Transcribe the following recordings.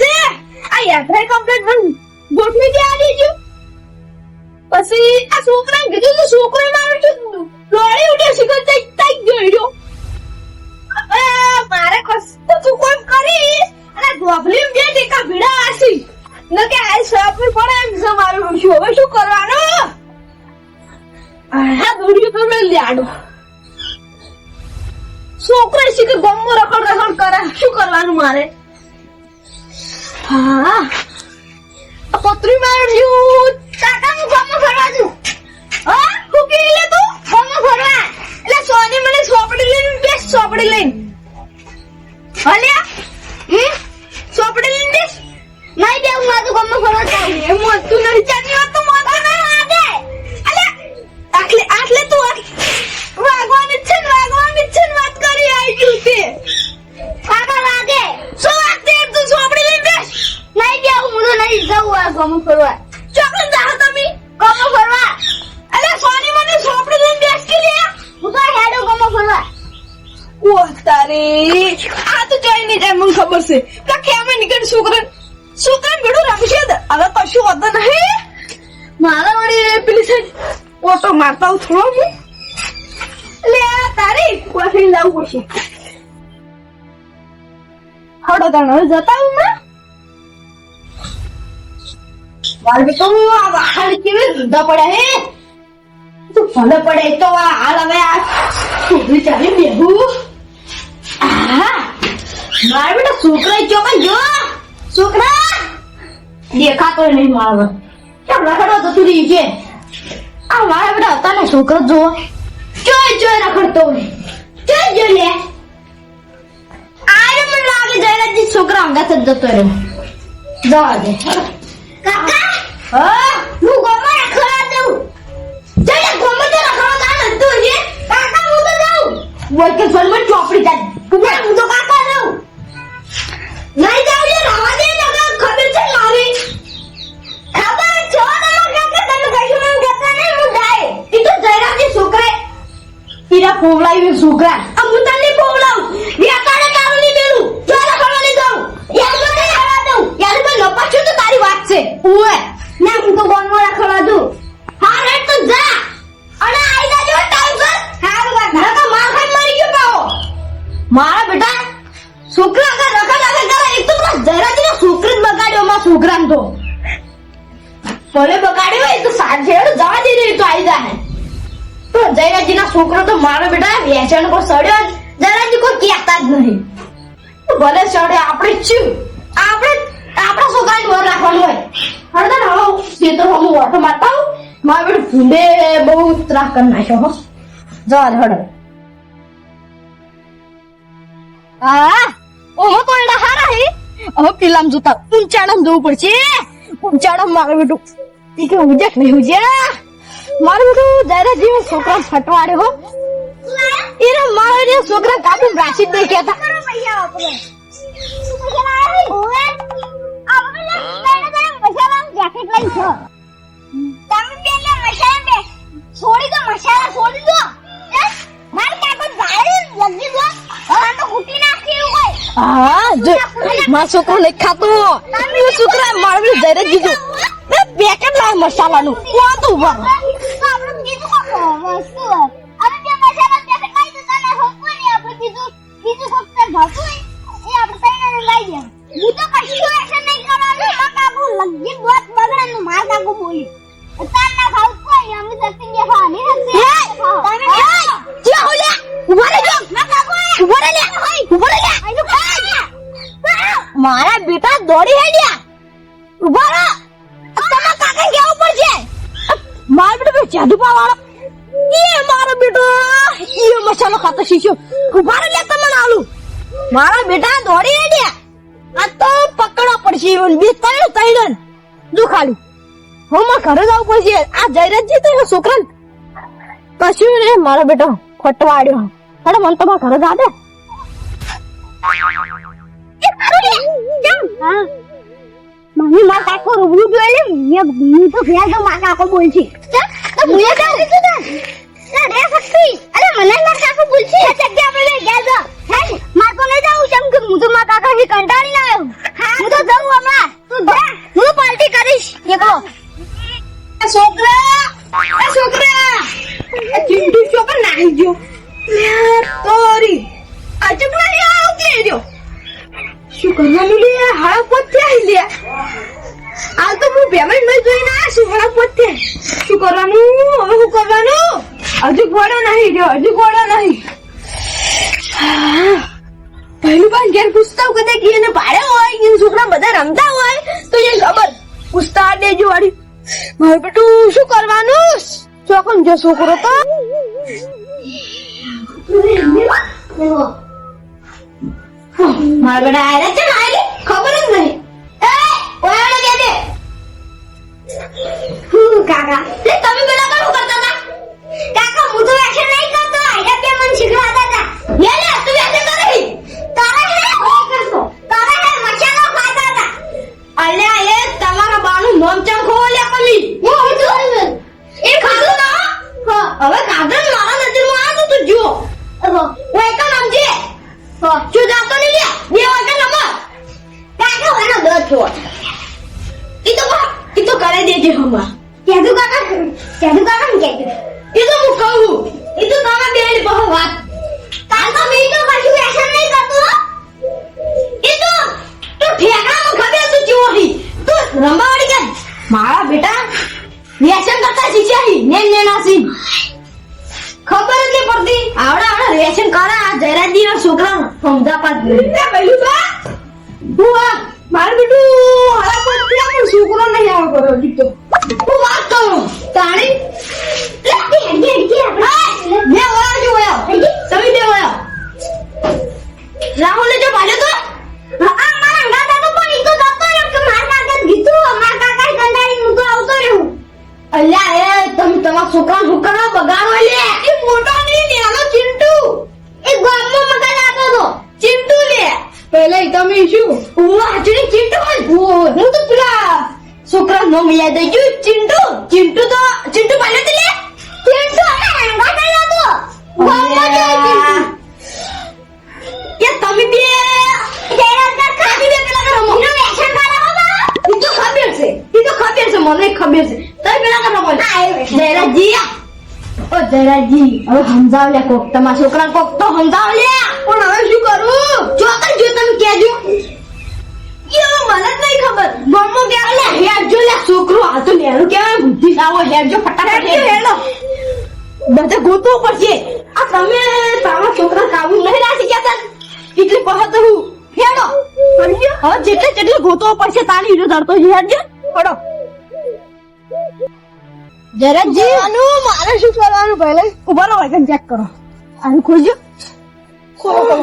છે. યાત્રા કમ્પ્લીટ પણ ગોઠવી દે આ દેજો. પછી આ છોકરાને કીધું છોકરો મારું છે, દોડી ઉઠ્યો શિખર તઈ તઈ ગયો મારે કશું તું કોઈ કરીશ અને ગોભલી બે ટેકા ભીડા આસી ન કે આ સાપર પડે એમ છે મારું હવે શું કરવાનું? આ દોડ્યું તો મેં લાડો છોકરો કે ગમો રખડ રખડ કરે શું કરવાનું મારે? હા. આ પતરી માર્યું. કાકા હું ગમો ફરવા છું હા? હું કે લે તું? ગમો ઓટો થોડો હું? લે, આ કોફી લાવવું પડશે. હડો તણ, હવે જતા હું ના મારે બેટો, આ વાહન કેવી ધંધા પડ્યા હે? તું ભલે પડે તો આ હાલ હવે આ છોકરી ચાલી બેહું. આહા મારે બેટા છોકરા જો છોકરા, દેખાતો નહીં મારો કેમ રખડો તો રહી છે? આ મારા બેટા હતા છોકરો જો ચોય ચોય રખડતો હોય ચોય જો લે. આરે મને લાગે જયરાજી છોકરા અંગાત જ જતો રહ્યો. જવા દે. કાકા? હા? હું ગોમાં રખડવા દઉં. જઈને ગોમાં તો રખડવા તા નતું છે કાકા, હું તો જાઉં. બોલ કે ચોપડી જાય jugar. છોકરો તો મારો બેટા વેચાણ કો સડ્યો જ. જયરાજી કોઈ કહેતા જ નહીં. ભલે સડે, આપણે શું? આપણે, આપણા છોકરાને બર રાખવાનું હોય. હળદર હવે તે તો હું ઓટો મારતા હું મારા બેટો ભૂંડે બહુ ત્રાસ કરી નાખ્યો, હો. જવા દે હા ઓહો, તો એડા હારા હે. હવે પેલામ જોતા ઊંચાણમ જવું પડશે. ઊંચાણમ મારે બેટું. ઈ કે ઉજક નહીં ઉજ્યા મારું બેટું દાદાજી જીવ છોકરા ફટવાડ્યો હો, એને મારો જે છોકરા કાબુ રાશિદ નહીં કહેતા. છોડી દો મસાલા છોડી દો મારે કાકો ગાળી હા, જો મારો છોકરો નહીં ખાતો એ છોકરા મારો બેટું જયારે જીધું પેકેટ લાવ મસાલાનું. કોણ તો વસ્તુ અને જે મસાલા પેકેટ લાવી દો તને હોકો ને આપણે કીધું બીજું હોકતે ભાતું એ આપણે તઈને લાવી દે હું તો કશું એક્શન નહીં કરવાનું માં કાકુ લગી દોત બગડે માર કાકુ બોલી તાર ના ખાવ કોઈ અમે સસ્તી ને ખાવા નહીં એ, તમે જ્યાં હો લે ઊભા રહેજો માં કાકુ ઊભા રહે. લે ઊભા રહે લે મારા બેટા દોડી હેડ્યા ઊભા રહો તમારા કાકા કેવું પડશે? મારા બેટા જાદુ વાળો એ મારો બેટો એ મસાલો ખાતો શીશો. ઊભા રે તમને આલુ મારા બેટા દોડી હેડ્યા આ તો પકડવા પડશે બે ત્રણ ત્રણ જો ખાલી હું મારા ઘરે જવું પડશે. આ જયરાજજી તો છોકરા કશું ને મારો બેટો ખોટવાડ્યો અરે મને તમારા ઘરે જા દે. મમ્મી, માર કાકો રૂબરૂ જોઈ લે. મેં તો ફેર તો માર કાકો બોલ છે તો મુયા જા રે ના કેમ કે હું કંટાળી ના આવ્યો. તો જઉં હમણાં. તું જા. હું પાર્ટી કરીશ. દેખો છોકરા ચોકન જો છોકરો તો? મારા બેટા તું રંબાવાડી કે મારા બેટા રિએક્શન કરતા શીખ્યા ને ને નાસી ખબર જ નહીં પડતી. આવડા આવડા રિએક્શન કરે આ જયરાજી ના છોકરા સમજા પાસ? પેલું બા હું આ મારું બેટું હરા આપણો છોકરો નહીં આવો કરો દીકતો હું વાત કરું. તાણી? લે કે કે કે મે ઓયા જો તમે રાહુલ ભાજો તો મારા ગાતા તો પણ ઈ તો જતો રહ્યો કે મારા કાકા કીધું મારા કાકા હું તો આવતો રહ્યો અલ્યા એ તમે તમારા છોકરા છોકરા બગાડો લે. એ મોટો નહીં નેનો ચિંટુ. એ ગામમાં મગજ આતો તો. ચિંટુ લે. પહેલા તમે શું? હું હાચડી ચિંટુ હું તો પેલા છોકરા નો યાદ આવી ગયું. ચિંટુ ચિંટુ તો ચિંટુ પાલે લે. ચિંટુ અમે હેંગા કર્યો તો ગામમાં જો ચિંટુ. કે તમે બે તેરા કા ખાધી બે પેલા રમો. એનો એક્શન કરાવો બા ઈ તો ખબર છે ઈ તો ખબર છે મને ખબર છે. તમે પેલા કા રમો જયરાજી ઓ જયરાજી હવે સમજાવ લે કોક. તમારા છોકરા કોક તો સમજાવ લે. પણ હવે શું કરું? જો કર જો તમે કેજો યો મને જ નહીં ખબર. મમ્મો કે લે હેડ જો લે. છોકરો આ તો લેરું કેવાય બુદ્ધિ હોય હેડ જો ફટાફટ હેડો. બધા ગોતવું પડશે આ તમે તમારા છોકરા કાબુ નહીં રાખી ગયા એટલે પહોંચું હેડો. જેટલે જેટલે ગોતો પડશે તારી વિરુદ્ધ ધરતો છે હેડજો પડો જરજી અનુ મારે શું કરવાનું પહેલે? ઊભો રહો એકન ચેક કરો. આનું ખોલજો. ખોલો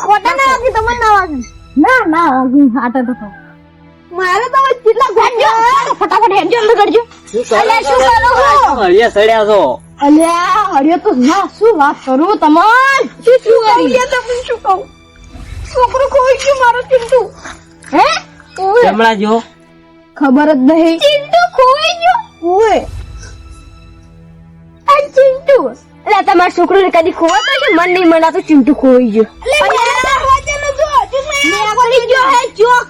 ખોટા ના લાગે તમને ના લાગે ના ના આટા તો મારે તો કેટલા હેડજો ફટાફટ હેડજો અંદર કરજો. અલ્યા શું કરો છો? હળિયા સડ્યા છો. અલ્યા હળિયો તો ના શું વાત કરું તમાર? શું શું કરી તમે શું કહું? છોકરો કોઈ ગયો મારો ચિંટુ? હે? હમણાં જો. ખબર જ નહીં. ચિંટુ ખોઈ ગયો. ઓય આ ચિંટુ. એટલે તમાર છોકરો ને કદી ખોવાતો છે મન નહીં મનાતો ચિંટુ ખોઈ ગયો.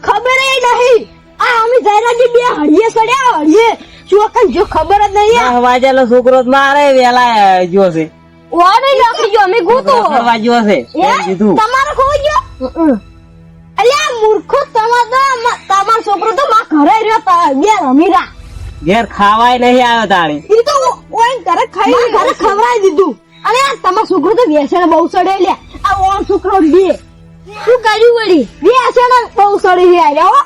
ખબર નહીં. આ અમે જયરાજી બે હળીએ સડ્યા હળીએ ચોકન જો ખબર જ નહીં દસ છોકરો જ મારે વેલા જો છે. ઓ નહીં રાખી જો અમે ગોતો. રખડવા છે. કીધું. તમારો અલ્યા મૂર્ખો તમાર તો તમાર છોકરો તો માં ઘરે રહ્યો તા બે રમીરા ઘેર ખાવાય નહીં આવ્યો તારે ઈ તો ઓય ઘરે ખાઈ ઘરે ખવડાવી દીધું. અરે આ તમારો છોકરો તો વેસણ બહુ સડે લે. આ ઓણ છોકરો બે શું કર્યું વળી? વેસણ બહુ સડે છે આયા હો.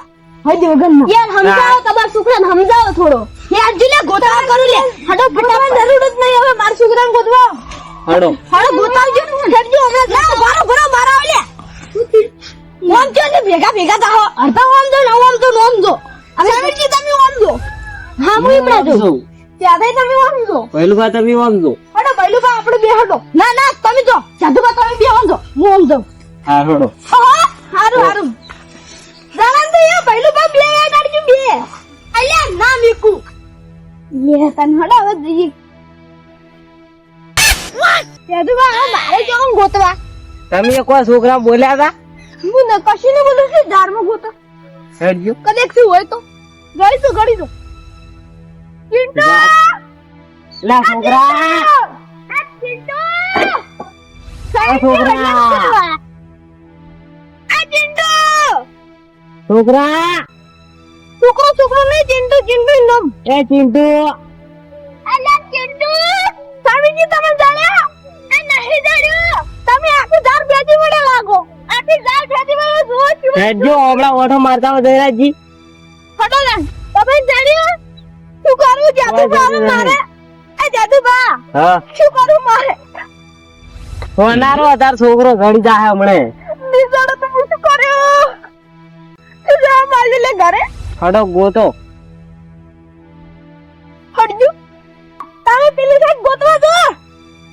હજી વગર ના યાર સમજાવો તમાર છોકરાને સમજાવો થોડો. યાર જીલે ગોતાવા કરું લે. હડો ફટાફટ. જરૂર જ નહીં હવે માર છોકરાને ગોતવા. હડો. હડો ગોતાવજો ઠરજો હમણાં ના મારો ભરો મારા આવલે ઓમ જો ને ભેગા ભેગા થાઓ અડધા ઓમ જો ને ઓમ જો ને ઓમ જો સમીરજી તમે ઓમ જો હા હું એમડા જો? ત્યાંથી તમે ઓમ જો પહેલું તમે સમજો હડો પહેલું આપણે બે હડો. ના ના તમે જો. જાદુ કા તમે બે ઓમ જો હું ઓમ જો હા હડો. હા હારું હારું. દાણા તો યા પહેલું કા બે કાઢજો બે. અલ્યા ના મીકુ. લે તને હડો હવે જઈએ. જાદુ કા મારે જો ગોતવા. તમે કોઈ છોકરા બોલ્યા હતા હું ન કશું ને બોલું છું ઝાડમાં ગોતો હેડ્યો કદેક શું હોય તો? ગળી તો ગળી તો ચિંટુ! લા છોકરા. આ ચિંટુ! આ છોકરા. આ ચિંટુ! છોકરા. છોકરો છોકરો નહીં ચિંટુ ચિંટુ નામ. એ ચિંટુ. અલા ચિંટુ! સ્વામીજી તમે જાણ્યા? એ નહીં જાણ્યું. તમે આખી ધાર બેજી માં જુઓ છું. હેડજો હમણાં ઓઠો મારતા હો જયરાજજી હટો ને? તમે જાણ્યો શું કરું? જાદુબા બા મારે? એ જાદુબા હા. શું કરું મારે? હોનારો અધાર છોકરો ઘડી જાય હમણે. નિશાળે તો હું શું કર્યું? જા માલી લે ઘરે. હડો ગોતો. હટજો તમે પેલી સાઈડ ગોતવા જો?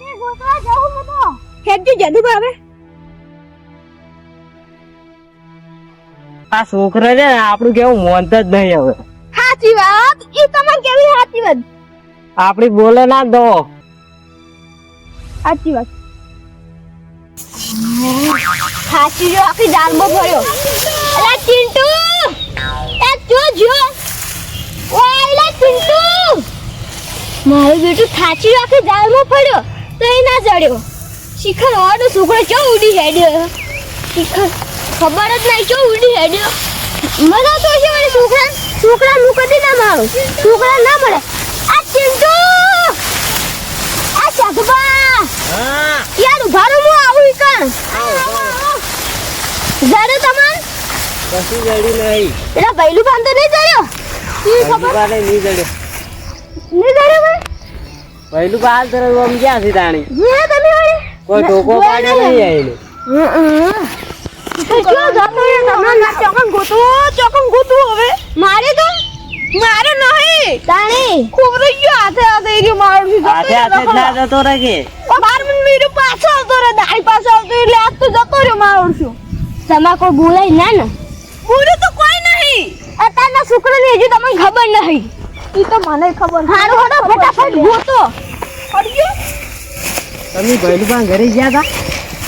એ ગોતવા જાઉં મતો તો. જાદુ જાદુબા હવે આ છોકરો છે ને આપણું કેવું મોનત જ નહીં હવે. સાચી વાત? એ તમારે કેવી સાચી વાત? આપડી બોલે ના દો સાચી વાત. સાચી જો આખી દાલમાં ભર્યો. અલા ચિંટુ! એ જો જો. ઓયલા ચિંટુ! મારું બેટું થાચી જો આખી દાલમાં પડ્યો તો એ ના ચડ્યો શિખર ઓડો છોકરો ચો ઉડી હેડ્યો. શિખર ખબર જ નહીં ચો ઉડી હેડ્યો. મજા તો છે મારી છોકરા છોકરા હું કદી ના મારું. છોકરા ના મળે. આ ચિંટુ! આ સાધુબા! યાર ઉભારો હું આવું ઈકણ જરે તમાર? કશું જડી નહીં. એલા બૈલું બાંધો નહીં જડ્યો? ઈ ખબર? નહીં જડ્યો. નહીં જડ્યો ભાઈ પહેલું બાલ તરફ આમ છે તાણી? હે તમે કોઈ ટોકો પાડે નહીં આઈને તો હવે. મારે તો? મારે નહીં. તાણી. ખૂબ રહી ગયો હાથે હાથે રહ્યો મારો હાથે હાથે ના જતો રહે કે? બાર મિનિટ મેરું પાછો આવતો રે દાઈ પાછો આવતો એટલે આજ તો જતો રહ્યો મારો છું તમા કોઈ બોલાય ના ને? તો કોઈ નહીં. અત્યારના શુક્રની હજી તમને ખબર નહીં. ઈ તો મને ખબર હારું હારો ફટાફટ ગોતો. અડ્યો? તમે પહેલું ઘરે ગયા હતા?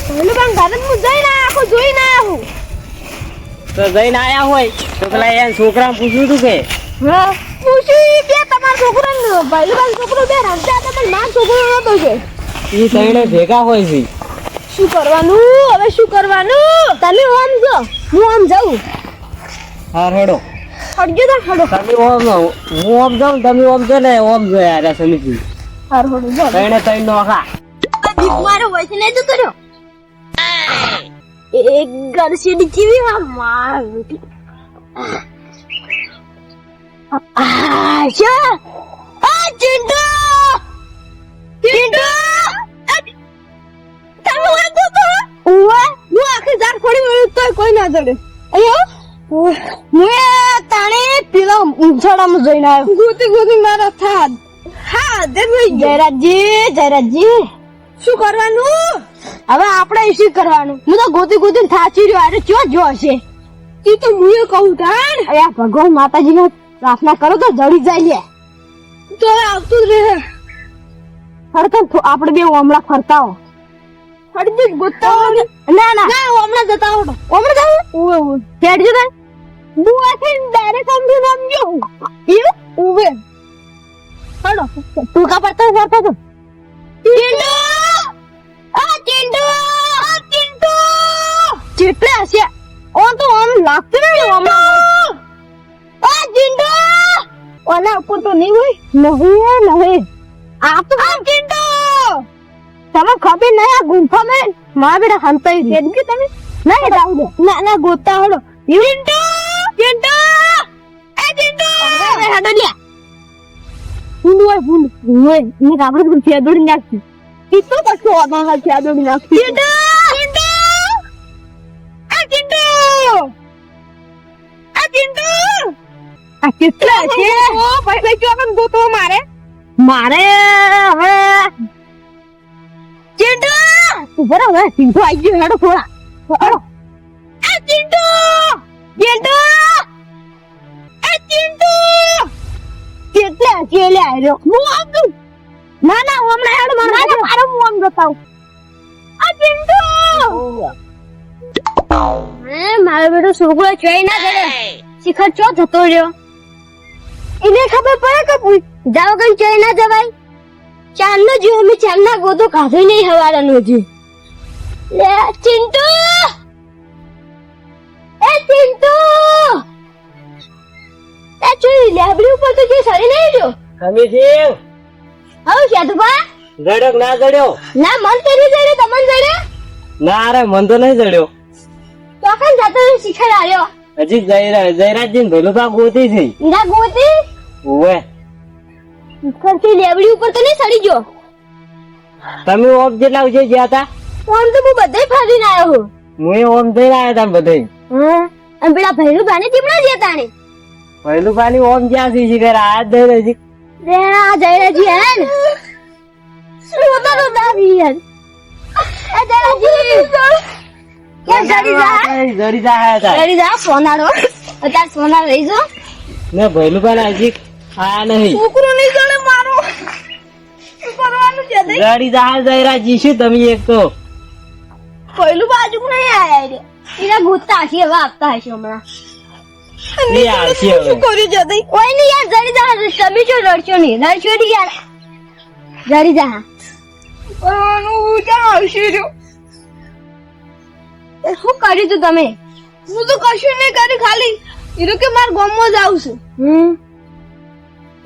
પણ ઘરે હું જઈને આખો જોઈને આવું તો જઈને આયા હોય તો પેલા એ છોકરા પૂછ્યું તું કે? હા પૂછી બે તમારા છોકરાને ભાઈ છોકરો બે રમતા હતા પણ મારો છોકરો નતો છે. એ તઈને ભેગા હોય છે. શું કરવાનું? હવે શું કરવાનું? તમે ઓમ જો હું ઓમ જાઉં. હા હેડો. હડજો તો હડો. તમે ઓમ હું ઓમ જાઉં તમે ઓમ જો ને ઓમ જો યાર સમિતિ હાર હડો તઈને તઈ નોખા દીપ મારો હોય છે ને રહ્યો એક ગરસીડી જીવી આ માર બેટી આશા આ ચિંટુ ચિંટુ તમે વાંધો તો ઉવા હું આખી ઝાડ ફોડી મળ્યું તોય કોઈ ના ચડે અયો હું તાણે પેલા ઊંચાડામાં જઈને આવ્યો ગોતી ગોતી મારા થાદ હા જયરાજજી જયરાજજી શું કરવાનું હવે આપણે શું કરવાનું? હું તો ગોતી ગોતી થાચી રહ્યો અરે ચો જો હશે એ તો હું કહું તાણ અરે ભગવાન માતાજીને પ્રાર્થના કરો તો જડી જાય લે. તો આવતું જ રહે. ફરતા આપણે બે ઓમળા ફરતા હો ફરતી ગોતા ના ના. ના ઓમળા જતા હો ઓમળા જાવ ઓવે ઓવે હેડ જો તાર હું આખી ડાયરેક્ટ સમજો સમજો. એવું? ઓવે હડો. તું કા પડતા કરતા તો ચિંટુ ચેટલે હશે ઓન તો આમ લાગતું નહીં હમણાં આ ચિંટુ ઓલા ઉપર તો નહીં હોય નહીં નહીં આ તો આ ચિંટુ તમે ખબર નહીં આ ગુંફા મેં મારા બેટા હંતાઈ દે કે તમે નહીં જાવ દે ના ના ગોતા હડો ચિંટુ ચિંટુ એ ચિંટુ હડો લ્યા ફૂંડ હોય ફૂંડ હોય ને આપણે ફેદોડી નાખી ઈ તો કશો નથી ફેદોડી નાખી ચિંટુ આ કેટલા છે? ઓ ભાઈ ભાઈ ચોકન ગોતો મારે. મારે હવે ચિંટુ! ઊભો રહો ચિંટુ આવી ગયો હેડો થોડા. હેડો. આ ચિંટુ! ચિંટુ! આ ચિંટુ! કેટલા હું આમ ના ના હું હમણાં હેડ મારા ના મારો હું આમ બતાવું આ ચિંટુ! મારો બેટો છોકરો છે ના કરે. શિખર ચો જતો રહ્યો? એને ખબર પડે કે જાવ કઈ જોઈ ના જવાય? ચાંદનો જીવો મેં ના ગોતો કાઢી નહીં હવારાનો જી લે ચિંટુ! એ ચિંટુ! એ ચોરી લેબડી ઉપર તો જે સરી નહીં જો જીવ હવે જડ્યો ગડક ના જડ્યો? ના મન કરી જડે તમને જડે ના રે મન તો નહીં જડ્યો. તો ચોકન જતો શીખડાયો હજી જયરા જયરાજજી ને ભેલું કા ગોતી છે. ઈરા ગોતી? ઓવે ખર્ચી લેવડી ઉપર તો નહીં સડી ગયો. તમે ઓમ જેટલા ઉજે ગયા હતા? ઓમ તો હું બધે ફરીને આવ્યો હું. હું ઓમ જઈને આવ્યા હતા બધે. હા અને પેલા ભૈરું બાને ચીમડા ગયા તાણે પહેલું પાણી ઓમ જ્યાં છે? શિખર આ જ દઈ હજી રે આ જયરાજી હે ને? રોતા તો દાદી યાર એ જયરાજી જડી જા. જડી જા હતા જડી જા સોનારો. અત્યારે સોનાર રહી જો. ને ભેલું પાણી હજી આ નહીં. છોકરો નહીં જણે મારો. શું કરવાનું છે દઈ જડી જા જયરાજજી શું તમે એક તો. પહેલું બાજુ નહીં આયા રે. એના ગોતતા હશે હવે આપતા હશે હમણાં. નહીં આવશે શું કર્યું છે કોઈ નહીં યાર જડી જા તમે જો રડશો નહીં. રડશો નહીં યાર. જડી જા. આવશે રહ્યો. શું કર્યું તું તમે? હું તો કશું નહીં કર્યું ખાલી હીરો કે માર ગોમો જ આવું છું. હમ?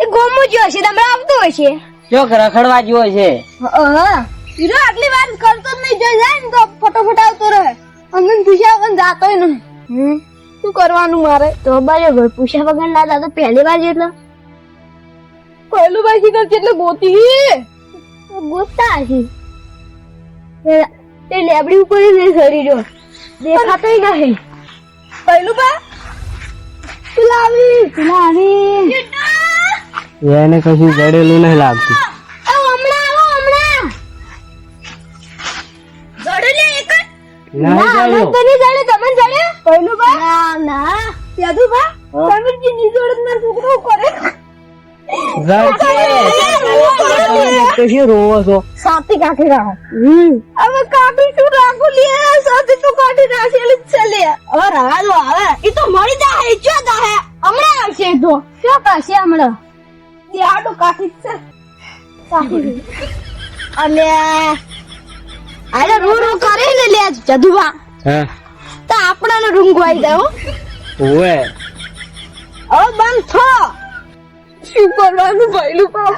એ ગોમો જ હશે તમને આવતું હશે ચોક રખડવા જેવો છે? હા હીરો આટલી વાર કરતો જ નહીં જો જાય ને તો ફટોફટ આવતો રહે. અંદર પૂછ્યા વગર જાતોય નહીં. હમ? શું કરવાનું મારે? તો બરાબર પૂછ્યા વગર ના દાદા પહેલી વાર જેટલો. પહેલું ભાઈ તો કેટલે ગોતી. ગોતતા હશે. તે- લેબડી ઉપર જ નહીં સડી રહ્યો. દેખાતોય નહીં. પહેલું બા પેલા આવી એને કશું જડેલું નહીં લાગતું. ના ના ના યાદુ બા. સમીરજી ની જોડે મારો છોકરો કરે. તો શું રોવો છો. સાથી કાઢી રાખો હવે કાઢી શું રાખો? લે સાથે તો કાઢી રાખેલી છે લે. હવે રવા આવે. એ તો મળી જાય ચો જાહે? હમણાં આવશે તો. શું કરશે હમણાં? તે આડો કાઢી જ છે. અને અરે રૂ રૂ કરે ને લે જદુબા હા. તો આપણાને રૂંગવાઈ દે ઓવે. હવે બંધ થો. શું કરવાનું ભાઈલું પા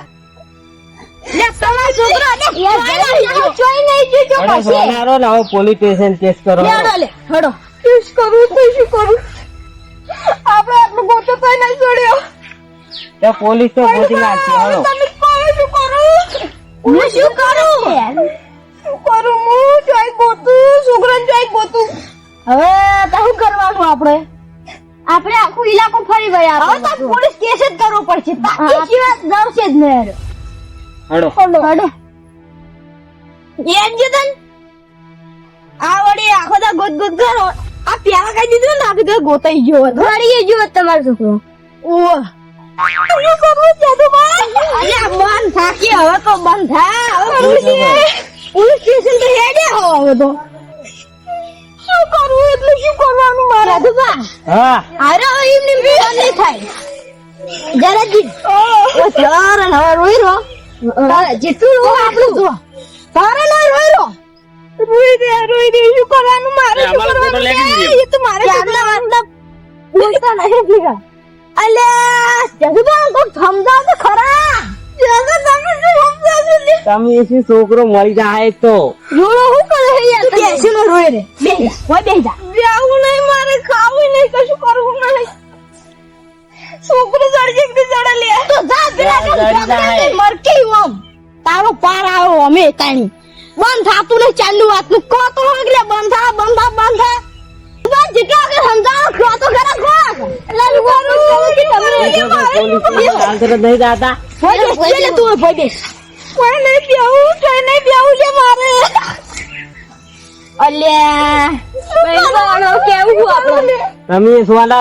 પોલીસ સ્ટેશન કેસ કરો. કરું તો શું કરું? આપણે આટલું ગોતો નહીં તો પોલીસ તો નાખશે હળો તમે શું કરું? હું શું કરું? શું કરું? હું જોઈ ગોતું છોકરાને જોઈ ગોતું. હવે તો શું કરવાનું આપણે? આપણે આખું ઇલાકો ફરી ગયા હવે તો પોલીસ જ કરવું પડશે. બાકી સિવાય જશે જ નહીં હડો. હડો. હડો. એમ જીતન આ વળી આખો તો ગોત ગોત કરો. આ પ્યાલા કઈ દીધું ને આખી તો ગોતાઈ ગયો હતો. ઘડીએ જો તમારો છોકરો. ઓહ શું કરવું જાદુમાં બંધ થાકી હવે તો બંધ થા. હવે પોલીસ પોલીસ સ્ટેશન તો હેડે હો હવે તો. શું કરવું એટલે શું કરવાનું મારા? જાદુબા હા. અરે એમની બેન નહીં થાય. જરા જી. ઓ સર હવે રોઈ રો તારે જેટલું રો આપણું? જો તારે નહીં રોઈ રો રોઈ દે રોઈ દે શું કરવાનું? મારે શું કરવાનું? એ તો મારે આટલા મતલબ બોલતા નહીં ભીગા અલ્યા જગુબા કોક સમજાવ તો ખરા તમે શું છોકરો મળી જાય તો? જોડો હું કરે હે યાર તું બેસી નો રોય રે. બે જા. હોય બે જા બેવું નહીં મારે ખાવું નહીં કશું કરવું નહીં. છોકરો જડજે કે જડે લે. તો જા પેલા કે જડી. મરકી ઓમ તારો પાર આવો અમે તાણી. બંધ થાતું ને ચાલુ વાતનું કો તો આગલે બંધ થા બંધ થા બંધ થા. બસ જેટલા કે સમજાવો કો તો ખરા કો એટલે રૂવાનું કે તમે તરત નહીં દાતા ભોય બેસ તું બેસ કોઈ નહીં બેહું કોઈ નહીં બેહું લે મારે. અલ્યા. કેવું આપણે?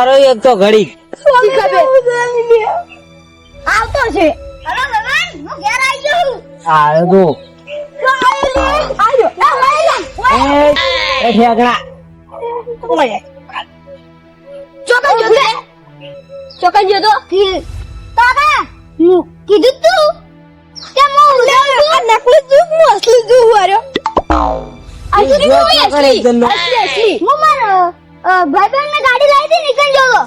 રહો એક તો ઘડી. શી ખબર? આવતો છે. હલો ભગવાન હું ઘેર આવી ગયો આવ્યો તો. કીધું તું? કે હું નકલી જુ હું અસલી જુ હું અસલી એકદમ. અસલી અસલી હું મારો ભાઈબંધ ને ગાડી લાવી હતી જોતો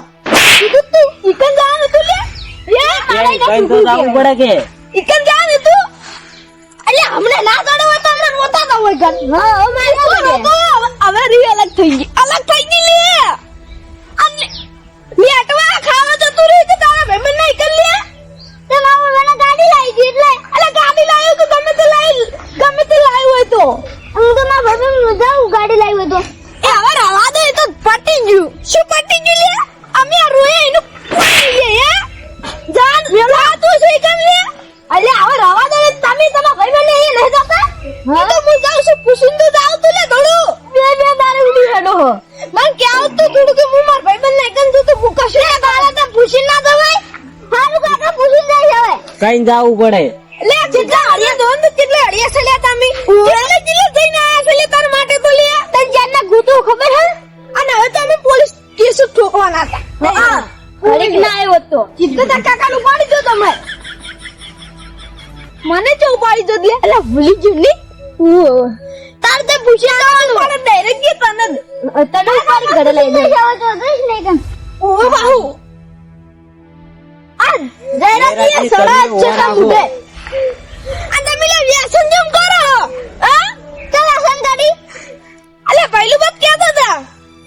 કીધું તું નીકળ જવાનું તું લે યે મારે કઈ તો જવું પડે કે? નીકળ જવાનું હતું? અલ્યા હમણે ના જાડો તો હમણે રોતા ના હોય ઘર. હા અમારે હવે રી અલગ થઈ ગઈ. કઈ જવું પડે. લે જેટલા હળિયા દોન તો કેટલા હળિયા છે લે તમે? કેટલે કેટલે જઈને આયા છે લે તાર માટે તો લે? તને જાનના ગૂંટો ખબર હે? અને હવે તમે પોલીસ કેસ ઠોકવાના હતા. હા. ઘડીક ના આવ્યો તો જીતતા કાકા નું પાડી દો તમે. મને ચો ઉપાડી દો લે. એટલે ભૂલી ગયું ને તાર તે પૂછી આવવાનું પણ ડાયરેક્ટ કે તને તને ઉપાડી ઘરે લઈ દે જાવ તો દઈશ ને કેમ ઓ બાહુ. આ જયરાતી જયરાતી સડા છે ઓળાવો. મુદે આ તમે લે વ્યસન જેમ કરો. હા? ચાલ આસન ગાડી અલે પહેલું બાત ક્યાં હતા?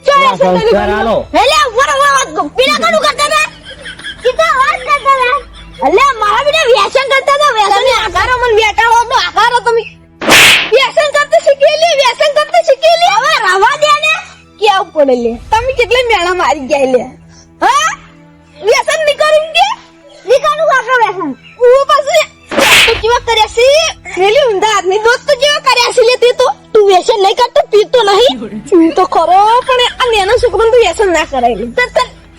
થોડા સંસ્કાર આલો હેલે. વર વર પીલા કાનું કરતા હતા. સીધા વાત કરતા હતા. અલે બેટા વ્યસન કરતા હતા વ્યસન આકારો મન બેટાડો તો આકારો તમે. વ્યસન કરતા શીખી લે વ્યસન કરતા શીખી લે. હવે રવા દે ને. કેવું પડે લે? તમે કેટલે મેળા મારી ગયા લે? ના કરાય લે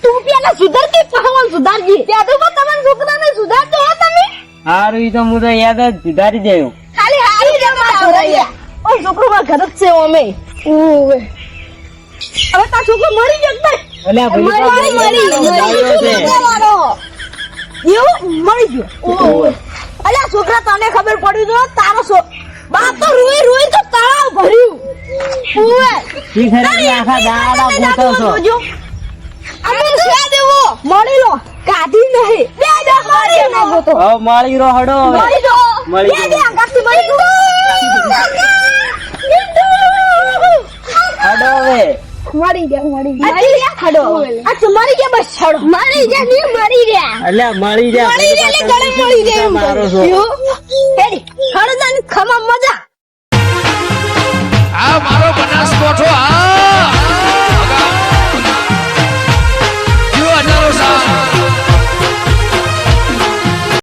તો પેલા સુધાર પાવન સુધારજી. ત્યાં તો પણ તમારા છોકરાને સુધારતો હો તમે. હારું ઈ તો હું તો યાદ જ સુધારી જયો ખાલી હારી ઓ છોકરો માં ઘર છે અમે ઓવે. હવે તા છોકરો મરી ગયો અલ્યા ભાઈ મરી મરી મરી લાવ્યો છે. એવું? મરી ગયો. અલ્યા છોકરા તને ખબર પડી તો તારો બાપ તો રોઈ રોઈ તો તળાવ ભર્યું. ઈ ખરેખર આખા દાડા ગોતો છો જોજો. અમે તો સ્વાદ મળી લો. કાઢી નહીં. બે બે મળી ના ગોતો. હવે મળી રો હડો. મળી જો મળી બે. બે આકાશથી મળી જો હડો હવે. મરી ગયા મરી ગયા. મરી ગયા. હડો અચ્છા મરી ગયા બસ છોડો. મરી ગયા ની મરી ગયા. એટલે મળી ગયા. મળી ગયા એટલે ગળે મળી ગયા મારો છો હેડી હડો હળદાની ખમા મજા. હા મારો બનાસકોઠો આ